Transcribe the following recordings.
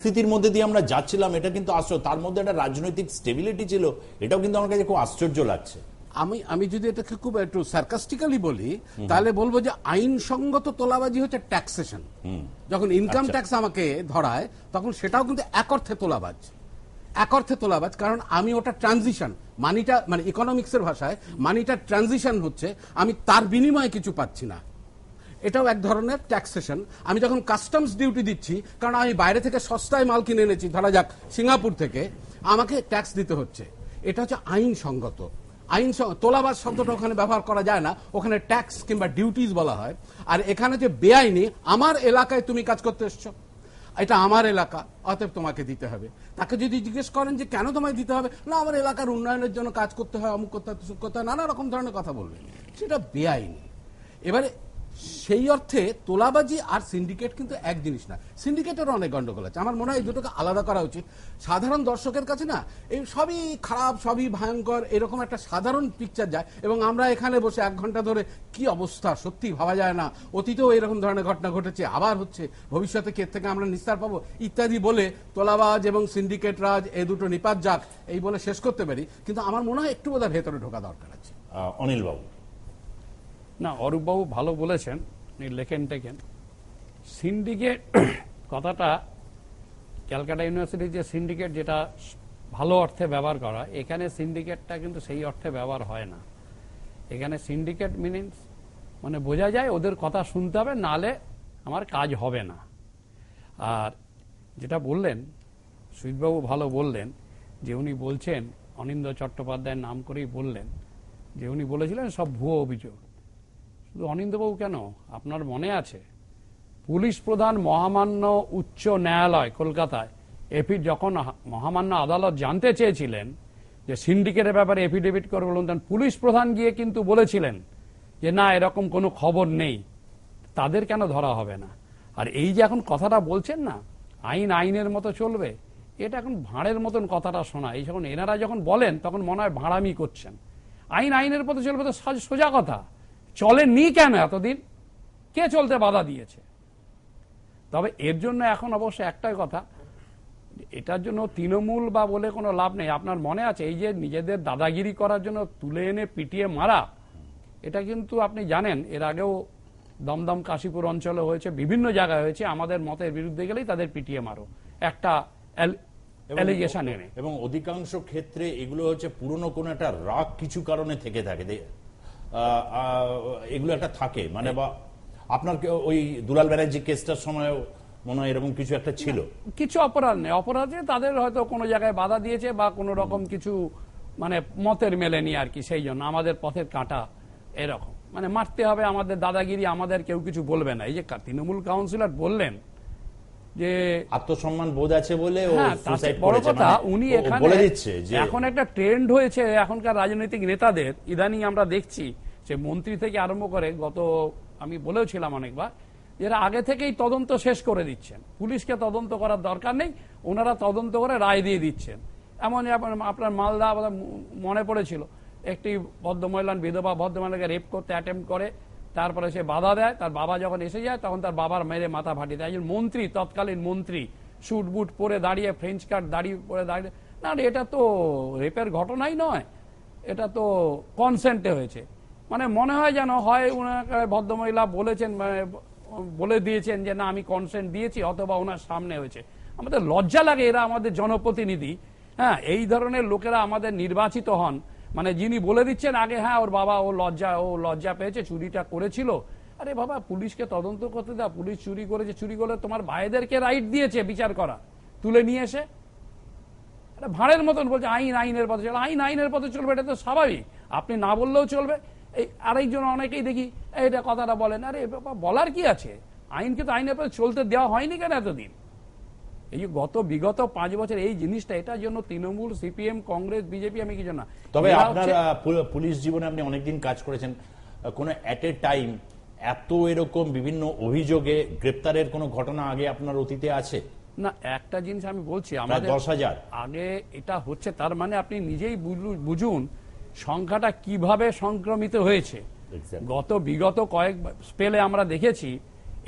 স্থিতির মধ্যে দিয়ে আমরা যাচ্ছিলাম এটা কিন্তু আশ্চর্য। তার মধ্যে একটা রাজনৈতিক স্টেবিলিটি ছিল এটাও কিন্তু আমার কাছে খুব আশ্চর্য লাগছে। আমি আমি যদি এটাকে খুব একটু সার্কাস্টিক্যালি বলি তাহলে বলব যে আইনসঙ্গত তোলাবাজি হচ্ছে ট্যাক্সেশন যখন ইনকাম আচ্ছা। ট্যাক্স আমাকে ধরায় তখন সেটাও কিন্তু এক অর্থে তোলাবাজ। এক অর্থে তোলাবাজ কারণ আমি ওটা ট্রানজিশন মানিটা মানে ইকোনমিক্সের ভাষায় মানিটা ট্রানজিশন হচ্ছে আমি তার বিনিময়ে কিছু পাচ্ছি না। এটাও এক ধরনের ট্যাক্সেশন আমি যখন কাস্টমস ডিউটি দিচ্ছি, কারণ আমি বাইরে থেকে সস্তায় মাল কিনে এনেছি, ধরা যাক সিঙ্গাপুর থেকে, আমাকে ট্যাক্স দিতে হচ্ছে। এটা হচ্ছে আইনসঙ্গত। আইন তোলাবাজ শব্দটা ওখানে ব্যবহার করা যায় না। ওখানে ট্যাক্স কিংবা ডিউটিস বলা হয়। আর এখানে যে বেআইনি, আমার এলাকায় তুমি কাজ করতে এসছো। এটা আমার এলাকা, অতএব তোমাকে দিতে হবে। তাকে যদি জিজ্ঞেস করেন যে কেন তোমায় দিতে হবে, না, আমার এলাকার উন্নয়নের জন্য কাজ করতে হয়, অমুক করতে হয় করতে হয়, নানা রকম ধরনের কথা বলবে। সেটা বেআইনি। এবারে সেই অর্থে তোলাবাজি আর সিন্ডিকেট কিন্তু এক জিনিস না। সিন্ডিকেটের অনেক গন্ডগোল আছে। আমার মনে হয় দুটোকে আলাদা করা উচিত। সাধারণ দর্শকের কাছে না এই সবই খারাপ সবই ভয়ঙ্কর এরকম একটা সাধারণ পিকচার যায় এবং আমরা এখানে বসে এক ঘণ্টা ধরে কি অবস্থা? সত্যি ভাবা যায় না। অতীতেও এরকম ধরনের ঘটনা ঘটেছে আবার হচ্ছে। ভবিষ্যতে কে থেকে আমরা নিস্তার পাবো? ইত্যাদি বলে তোলাবাজ এবং সিন্ডিকেট রাজ এই দুটো নিপাত যাক এই বলে শেষ করতে পারি। কিন্তু আমার মনে হয় একটু বোধহয় ভেতরে ঢোকা দরকার আছে। আহ, অনিল বাবু না, অরূপবাবু ভালো বলেছেন উনি লেখেন টেকেন সিন্ডিকেট কথাটা ক্যালকাটা ইউনিভার্সিটির যে সিন্ডিকেট যেটা ভালো অর্থে ব্যবহার করা, এখানে সিন্ডিকেটটা কিন্তু সেই অর্থে ব্যবহার হয় না। এখানে সিন্ডিকেট মিনিংস মানে বোঝা যায় ওদের কথা শুনতে হবে, নালে আমার কাজ হবে না। আর যেটা বললেন, সুজিতবাবু ভালো বললেন, যে উনি বলছেন অনিন্দ চট্টোপাধ্যায়ের নাম করেই বললেন, যে উনি বলেছিলেন, সব ভুয়ো অভিযোগ। অনিন্দবাবু কেন? আপনার মনে আছে? পুলিশ প্রধান মহামান্য উচ্চ ন্যায়ালয় কলকাতায় এফি যখন মহামান্য আদালত জানতে চেয়েছিলেন যে সিন্ডিকেটের ব্যাপারে এফিডেভিট করে বলুন পুলিশ প্রধান গিয়ে কিন্তু বলেছিলেন যে না, এরকম কোনো খবর নেই। তাদের কেন ধরা হবে না? আর এই যে এখন কথাটা বলছেন না, আইন আইনের মতো চলবে, এটা এখন ভাঁড়ের মতন কথাটা শোনা। এই যখন এনারা যখন বলেন, তখন মনে হয় ভাঁড়ামি করছেন। আইন আইনের মতো চলবে তো সোজা কথা। চলেনি কেন এতদিন? কে চলতে বাধা দিয়েছে? তবে এর জন্য এখন অবশ্য একটাই কথা এটার জন্য তৃণমূল বা বলে কোনো লাভ নেই। আপনার মনে আছে এই যে নিজেদের দাদাগিরি করার জন্য তুলে এনে পিটিয়ে মারা? এটা কিন্তু আপনি জানেন এর আগেও দমদম কাশীপুর অঞ্চলে হয়েছে বিভিন্ন জায়গায় হয়েছে। আমাদের মতের বিরুদ্ধে গেলেই তাদের পিটিয়ে মারো। একটা অ্যালিগেশন এনে এবং অধিকাংশ ক্ষেত্রে এগুলো হচ্ছে পুরনো কোনো একটা রাগ কিছু কারণে থেকে থাকে। এগুলো একটা থাকে। মানে বা আপনার ওই দুলাল ব্যানার্জি কেসটার সময় মনে হয় এরকম কিছু একটা ছিল। কিছু অপরাধ নেই। অপরাধে তাদের হয়তো কোনো জায়গায় বাধা দিয়েছে বা কোনো রকম কিছু মানে মতের মেলেনি আর কি, সেই জন্য। আমাদের পথের কাঁটা এরকম। মানে মারতে হবে আমাদের দাদাগিরি, আমাদের কেউ কিছু বলবে না। এই যে তৃণমূল কাউন্সিলর বললেন যে আত্মসম্মান বোধ আছে বলে হ্যাঁ বড়। কথা মানে উনি এখানে বলে দিচ্ছে যে এখন একটা ট্রেন্ড হয়েছে এখনকার রাজনৈতিক নেতাদের ইদানিং আমরা দেখছি যে মন্ত্রী থেকে আরম্ভ করে গত আমি বলেওছিলাম অনেকবার এরা আগে থেকেই তদন্ত শেষ করে দিচ্ছেন পুলিশকে তদন্ত করার দরকার নেই ওনারা তদন্ত করে রায় দিয়ে দিচ্ছেন এমন আপনার- মালদা মনে পড়েছিল একটি ভদ্রমহিলা বিধবা ভদ্রমহিলাকে রেপ করতে অ্যাটেম্প করে তারপরে সে বাধা দেয়, তার বাবা যখন এসে যায়, তখন তার বাবার মেরে মাথা ফাটিয়ে দেয়। একজন মন্ত্রী, তৎকালীন মন্ত্রী স্যুট বুট পরে দাঁড়িয়ে ফ্রেঞ্চ কাট দাঁড়িয়ে পরে দাঁড়িয়ে না এটা তো রেপের ঘটনাই নয়। এটা তো কনসেন্টে হয়েছে। মানে মনে হয় যেন হয় ওনাকে ভদ্রমহিলা বলেছেন মানে বলে দিয়েছেন যে, না, আমি কনসেন্ট দিয়েছি, অথবা ওনার সামনে হয়েছে। আমাদের লজ্জা লাগে, এরা আমাদের জনপ্রতিনিধি। হ্যাঁ এই ধরনের লোকেরা আমাদের নির্বাচিত হন। মানে যিনি বলে দিচ্ছেন আগে হ্যাঁ ওর বাবা ও লজ্জা ও লজ্জা পেয়েছে, চুরিটা করেছিল। আরে বাবা, পুলিশকে তদন্ত করতে দাও। পুলিশ চুরি করেছে, চুরি করলে তোমার ভাইদেরকে রাইট দিয়েছে বিচার করা। তুলে নিয়ে এসে। ভাঁড়ের মতন বলছে, আইন, আইনের পথে চলবে আইন, আইনের পথে চলবে, এটা তো স্বাভাবিক। আপনি না বললেও চলবে। এই আরেকজন অনেকেই দেখি এটা কথাটা বলেন। আরে বলার কি আছে? আইনকে তো আইনের পথে চলতে দেওয়া হয়নি কেন এতদিন? এই গত বিগত পাঁচ বছর এই জিনিসটা এটার জন্য তৃণমূল সিপিএম কংগ্রেস বিজেপি আমি কিছু না। তবে আপনার পুলিশ জীবনে আপনি অনেকদিন কাজ করেছেন। কোনো অ্যাট এ টাইম এত এরকম বিভিন্ন অভিযোগে গ্রেপ্তারের কোনো ঘটনা আগে আপনার অতীতে আছে? না একটা জিনিস আমি বলছি আমাদের দশ হাজার। আগে এটা হচ্ছে তার মানে আপনি নিজেই বুঝুন সংখ্যাটা কীভাবে সংক্রমিত হয়েছে। গত বিগত কয়েক স্পেলে আমরা দেখেছি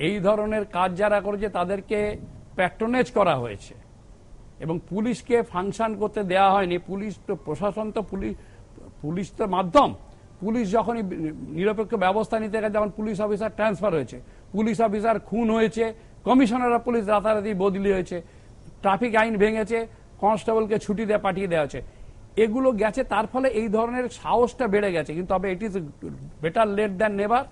এই ধরনের কাজ যারা করেছে তাদেরকে প্যাট্রোনেজ করা হয়েছে। এবং পুলিশকে ফাংশন করতে দেওয়া হয়নি। পুলিশ তো, প্রশাসন তো পুলিশ পুলিশ তো মাধ্যম। পুলিশ যখনই নিরপেক্ষ ব্যবস্থা নিতে গেছে যেমন পুলিশ অফিসার ট্রান্সফার হয়েছে। পুলিশ অফিসার খুন হয়েছে। কমিশনার অফ পুলিশ রাতারাতি বদলি হয়েছে। ট্রাফিক আইন ভেঙেছে। কনস্টেবলকে ছুটি দিয়ে পাঠিয়ে দেওয়া হয়েছে। এগুলো গেছে, তার ফলে এই ধরনের সাহসটা বেড়ে গেছে। কিন্তু তবে it is better late than never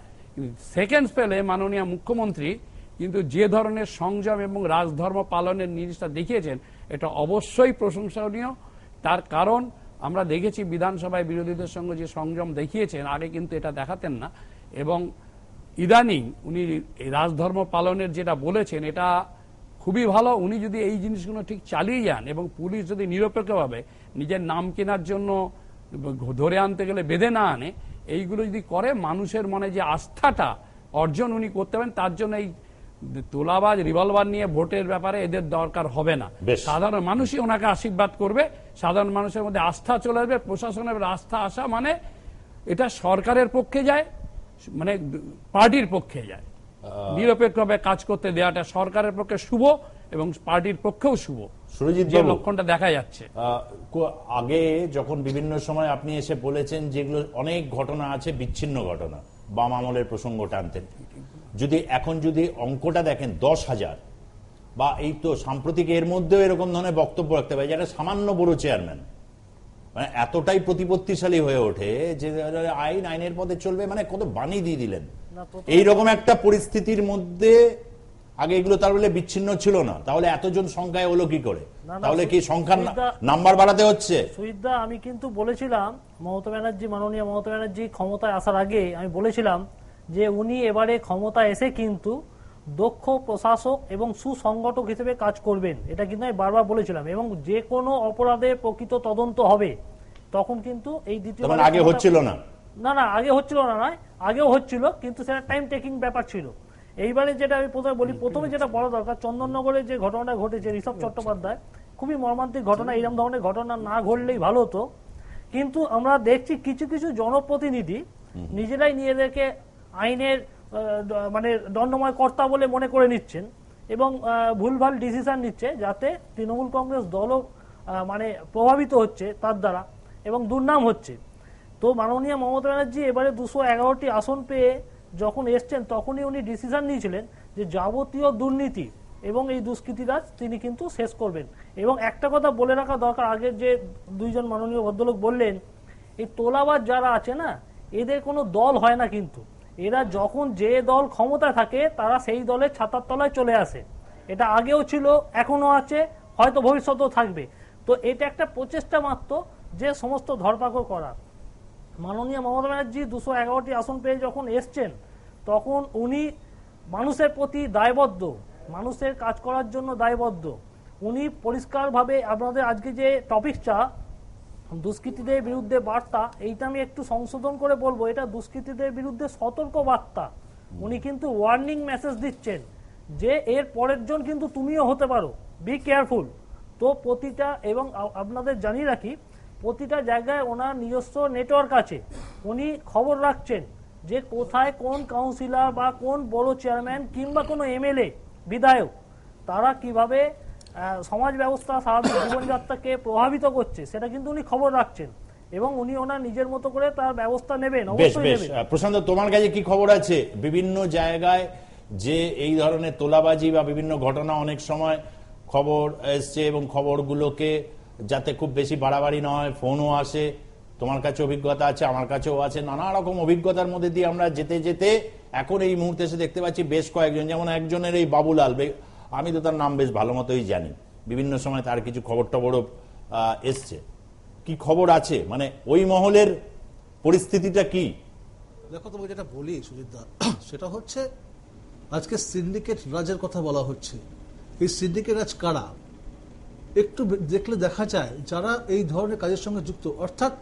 second পেলে মাননীয় মুখ্যমন্ত্রী কিন্তু যে ধরনের সংযম এবং রাজধর্ম পালনের জিনিসটা দেখিয়েছেন, এটা অবশ্যই প্রশংসনীয়। তার কারণ, আমরা দেখেছি বিধানসভায় বিরোধীদের সঙ্গে যে সংযম দেখিয়েছেন, আগে কিন্তু এটা দেখাতেন না। এবং ইদানিং উনি রাজধর্ম পালনের যেটা বলেছেন, এটা খুবই ভালো। উনি যদি এই জিনিসগুলো ঠিক চালিয়ে যান এবং পুলিশ যদি নিরপেক্ষভাবে নিজের নাম কেনার জন্য ধরে আনতে গেলে বেঁধে না আনে, এইগুলো যদি করে, মানুষের মনে যে আস্থাটা অর্জন উনি করতে পারেন, তার জন্য এই তোলাবাজ রিভলভার নিয়ে ভোটের ব্যাপারে এদের দরকার হবে না। সাধারণ মানুষই ওনাকে আশীর্বাদ করবে। সাধারণ মানুষের মধ্যে আস্থা চলে আসবে। প্রশাসনের আস্থা আসা মানে এটা সরকারের পক্ষে যায় মানে পার্টির পক্ষে যায়। নিরপেক্ষভাবে কাজ করতে দেওয়াটা সরকারের পক্ষে শুভ এবং পার্টির পক্ষেও শুভ। সুরজিৎ যে লক্ষণটা দেখা যাচ্ছে। আগে যখন বিভিন্ন সময় আপনি এসে বলেছেন যেগুলো অনেক ঘটনা আছে বিচ্ছিন্ন ঘটনা বাম আমলের প্রসঙ্গ টানতেন। যদি এখন যদি অঙ্কটা দেখেন দশ হাজার বা এই তো সাম্প্রতিক এর মধ্যেও এরকম ধরনের বক্তব্য রাখতে পারে যারা সামান্য বড় চেয়ারম্যান মানে এতটাই প্রতিপত্তিশালী হয়ে ওঠে যে আইন আইনের পথে চলবে মানে কত বাণী দিয়ে দিলেন। এইরকম একটা পরিস্থিতির মধ্যে আগে এগুলো তার বলে বিচ্ছিন্ন ছিল না তাহলে এতজন সংখ্যায় হলো কি করে? তাহলে কি সংখ্যার নাম্বার বাড়াতে হচ্ছে? সুইদা আমি কিন্তু বলেছিলাম মমতা ব্যানার্জি মাননীয় মমতা ব্যানার্জি ক্ষমতায় আসার আগে আমি বলেছিলাম যে উনি এবারে ক্ষমতা এসে কিন্তু দক্ষ প্রশাসক এবং সুসংগঠক হিসেবে কাজ করবেন। এটা কিন্তু আমি বারবার বলেছিলাম। এবং যে কোনো অপরাধের প্রকৃত তদন্ত হবে তখন কিন্তু এই দ্বিতীয় আগে হচ্ছিল না। না না আগে হচ্ছিল না নয় আগেও হচ্ছিল কিন্তু সেটা টাইম টেকিং ব্যাপার ছিল। এইবারে যেটা আমি প্রথমে বলি প্রথমে যেটা বলা দরকার চন্দননগরে যে ঘটনাটা ঘটেছে ঋষভ চট্টোপাধ্যায় খুবই মর্মান্তিক ঘটনা এইরকম ধরনের ঘটনা না ঘটলেই ভালো হতো। কিন্তু আমরা দেখছি কিছু কিছু জনপ্রতিনিধি নিজেরাই নিজেদেরকে আইনের মানে দণ্ডময় কর্তা বলে মনে করে নিচ্ছেন এবং ভুলভাল ডিসিশন নিচ্ছে যাতে তৃণমূল কংগ্রেস দলও মানে প্রভাবিত হচ্ছে তার দ্বারা এবং দুর্নাম হচ্ছে। তো মাননীয় মমতা ব্যানার্জি এবারে দুশো এগারোটি আসন পেয়ে যখন এসছেন তখনই উনি ডিসিশন নিয়েছিলেন যে যাবতীয় দুর্নীতি এবং এই দুষ্কৃতিরাজ তিনি কিন্তু শেষ করবেন। এবং একটা কথা বলে রাখা দরকার আগের যে দুইজন মাননীয় ভদ্রলোক বললেন, এই তোলাবাজ যারা আছে না, এদের কোনো দল হয় না কিন্তু। এরা যখন যে দল ক্ষমতা থাকে, তারা সেই দলের ছাতার তলায় চলে আসে। এটা আগেও ছিল এখনও আছে, হয়তো ভবিষ্যতেও থাকবে। তো এটা একটা প্রচেষ্টা মাত্র যে সমস্ত ধরপাকড় করা। মাননীয় মমতা ব্যানার্জি দুশো এগারোটি আসন পেয়ে যখন এসছেন, তখন উনি মানুষের প্রতি দায়বদ্ধ, মানুষের কাজ করার জন্য দায়বদ্ধ। উনি পরিষ্কারভাবে আপনাদের আজকে যে টপিকটা দুষ্কৃতীদের বিরুদ্ধে বার্তা, এইটা আমি একটু সংশোধন করে বলব, এটা দুষ্কৃতীদের বিরুদ্ধে সতর্ক বার্তা। উনি কিন্তু ওয়ার্নিং মেসেজ দিচ্ছেন যে এর পরের জন কিন্তু তুমিও হতে পারো। বি কেয়ারফুল তো প্রতিটা, এবং আপনাদের জানিয়ে রাখি, প্রতিটা জায়গায় ওনার নিজস্ব নেটওয়ার্ক আছে। উনি খবর রাখছেন যে কোথায় কোন কাউন্সিলর বা কোন বড় চেয়ারম্যান কিংবা কোনো এমএলএ বিধায়ক, তারা কীভাবে সমাজ ব্যবস্থা স্বাভাবিক জীবনযাত্রাকে প্রভাবিত করছে সেটা কিন্তু উনি খবর রাখছেন। এবং উনি ওনার নিজের মতো করে তার ব্যবস্থা নেবেন অবশ্যই প্রশান্ত তোমার কাছে কি খবর আছে? বিভিন্ন জায়গায় যে এই ধরনের তোলাবাজি বা বিভিন্ন ঘটনা অনেক সময় খবর এসছে এবং খবরগুলোকে যাতে খুব বেশি বাড়াবাড়ি না হয় ফোনও আসে তোমার কাছে অভিজ্ঞতা আছে আমার কাছেও আছে নানা রকম অভিজ্ঞতার মধ্যে দিয়ে আমরা যেতে যেতে এখন এই মুহূর্তে এসে দেখতে পাচ্ছি বেশ কয়েকজন যেমন একজনের এই বাবুলাল আমি তো তার নাম বেশ ভালো মতোই জানি। বিভিন্ন সময় তার কিছু খবর টবরও এসছে। কি খবর আছে? মানে ওই মহলের পরিস্থিতিটা কি? দেখো, তোমাকে যেটা বলি সুজিতদা সেটা হচ্ছে, আজকে সিন্ডিকেট রাজের কথা বলা হচ্ছে। এই সিন্ডিকেট রাজ কারা? একটু দেখলে দেখা যায়, যারা এই ধরনের কাজের সঙ্গে যুক্ত, অর্থাৎ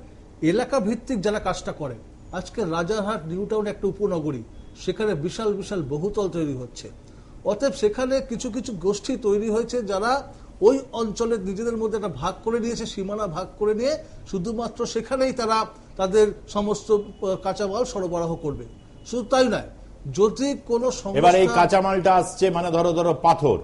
এলাকা ভিত্তিক যারা কাজটা করে, আজকে রাজারহাট নিউ টাউন একটা উপনগরী, সেখানে বিশাল বিশাল বহুতল তৈরি হচ্ছে। অতএব সেখানে কিছু কিছু গোষ্ঠী তৈরি হয়েছে যারা ওই অঞ্চলের নিজেদের মধ্যে একটা ভাগ করে নিয়েছে সীমানা ভাগ করে নিয়ে শুধুমাত্র সেখানেই তারা তাদের সমস্ত কাঁচামাল সরবরাহ করবে। শুধু তাই নয় যদি কোনো এবার এই কাঁচামালটা আসছে মানে ধরো ধরো পাথর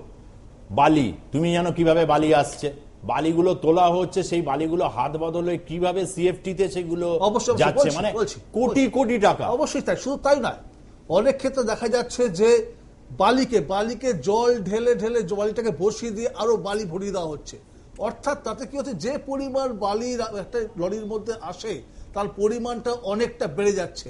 বালি। তুমি জানো কীভাবে বালি আসছে? বালিগুলো তোলা হচ্ছে সেই বালিগুলো হাত বদলে কীভাবে সিএফটি তে সেগুলো যাচ্ছে? মানে কোটি কোটি টাকা। অবশ্যই তাই শুধু তাই নয় অনেক ক্ষেত্রে দেখা যাচ্ছে যে বালিকে বালিকে জল ঢেলে ঢেলে বালিটাকে বসিয়ে দিয়ে আরও বালি ভরিয়ে দেওয়া হচ্ছে। অর্থাৎ তাতে কি হচ্ছে, যে পরিমাণ বালি একটা লরির মধ্যে আসে, তার পরিমাণটা অনেকটা বেড়ে যাচ্ছে।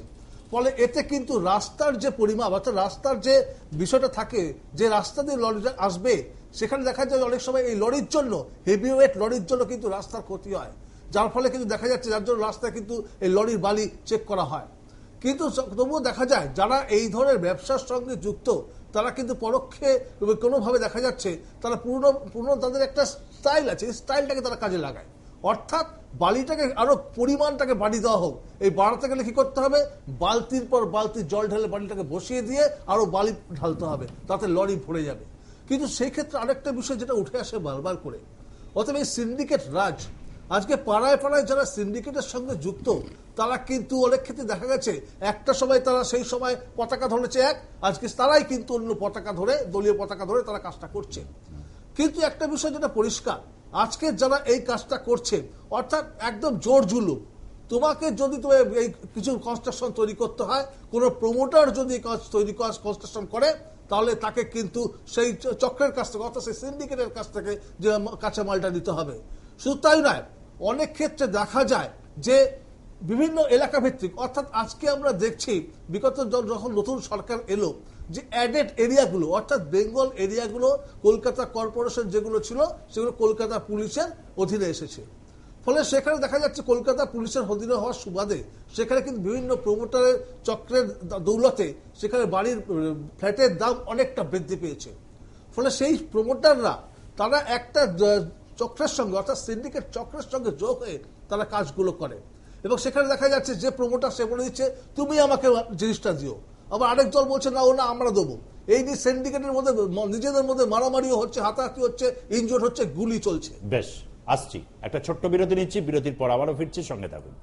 ফলে এতে কিন্তু রাস্তার যে পরিমাপ, অর্থাৎ রাস্তার যে বিষয়টা থাকে, যে রাস্তা দিয়ে লরিটা আসবে, সেখানে দেখা যায় অনেক সময় এই লরির জন্য হেভিওয়েট লরির জন্য কিন্তু রাস্তার ক্ষতি হয়। যার ফলে কিন্তু দেখা যাচ্ছে যার জন্য রাস্তায় কিন্তু এই লরির বালি চেক করা হয়। কিন্তু তবুও দেখা যায়, যারা এই ধরনের ব্যবসার সঙ্গে যুক্ত তারা কিন্তু পরোক্ষে কোনোভাবে দেখা যাচ্ছে তারা পুরনো পুরনো তাদের একটা স্টাইল আছে স্টাইলটাকে তারা কাজে লাগায়। অর্থাৎ বালিটাকে আরও পরিমাণটাকে বাড়িয়ে দেওয়া হোক। এই বাড়াতে গেলে কি করতে হবে? বালতির পর বালতি জল ঢেলে বালিটাকে বসিয়ে দিয়ে আরও বালি ঢালতে হবে, তাতে লরি ভরে যাবে। কিন্তু সেই ক্ষেত্রে আরেকটা বিষয় যেটা উঠে আসে বারবার করে, অতএব এই সিন্ডিকেট রাজ আজকে পাড়ায় পাড়ায় যারা সিন্ডিকেটের সঙ্গে যুক্ত, তারা কিন্তু অনেক ক্ষেত্রে দেখা গেছে, একটা সময় তারা সেই সময় পতাকা ধরেছে এক, আজকে তারাই কিন্তু অন্য পতাকা ধরে, দলীয় পতাকা ধরে তারা কাজটা করছে। কিন্তু একটা বিষয় যেটা পরিষ্কার, আজকে যারা এই কাজটা করছে, অর্থাৎ একদম জোর জুলুম, তোমাকে যদি তুমি এই কিছু কনস্ট্রাকশন তৈরি করতে হয়, কোনো প্রমোটার যদি কাজ তৈরি কনস্ট্রাকশন করে, তাহলে তাকে কিন্তু সেই চক্রের কাছ থেকে, অর্থাৎ সেই সিন্ডিকেটের কাছ থেকে যে ম- কাঁচা মালটা নিতে হবে। শুধু তাই নয়, অনেক ক্ষেত্রে দেখা যায় যে বিভিন্ন এলাকা ভিত্তিক অর্থাৎ আজকে আমরা দেখছি বিগত যখন নতুন সরকার এলো, যে অ্যাডেড এরিয়াগুলো, অর্থাৎ বেঙ্গল এরিয়াগুলো, কলকাতা কর্পোরেশন যেগুলো ছিল, সেগুলো কলকাতা পুলিশের অধীনে এসেছে। ফলে সেখানে দেখা যাচ্ছে কলকাতা পুলিশের অধীনে হওয়ার সুবাদে সেখানে কিন্তু বিভিন্ন প্রমোটারের চক্রের দৌলতে সেখানে বাড়ির ফ্ল্যাটের দাম অনেকটা বৃদ্ধি পেয়েছে। ফলে সেই প্রমোটাররা তারা একটা চক্রের সঙ্গে, অর্থাৎ সিন্ডিকেট চক্রের সঙ্গে যোগ হয়ে তারা কাজগুলো করে। এবং সেখানে দেখা যাচ্ছে যে প্রমোটার সে বলে দিচ্ছে, তুমি আমাকে জিনিসটা দিও। আবার আরেক দল বলছে, না, ও না, আমরা দেবো। এই যে সিন্ডিকেটের মধ্যে, নিজেদের মধ্যে মারামারিও হচ্ছে, হাতাহাতি হচ্ছে ইনজোর হচ্ছে, গুলি চলছে। বেশ, আসছি। একটা ছোট্ট বিরতি নিচ্ছি, বিরতির পর আবারও ফিরছি, সঙ্গে থাকুন।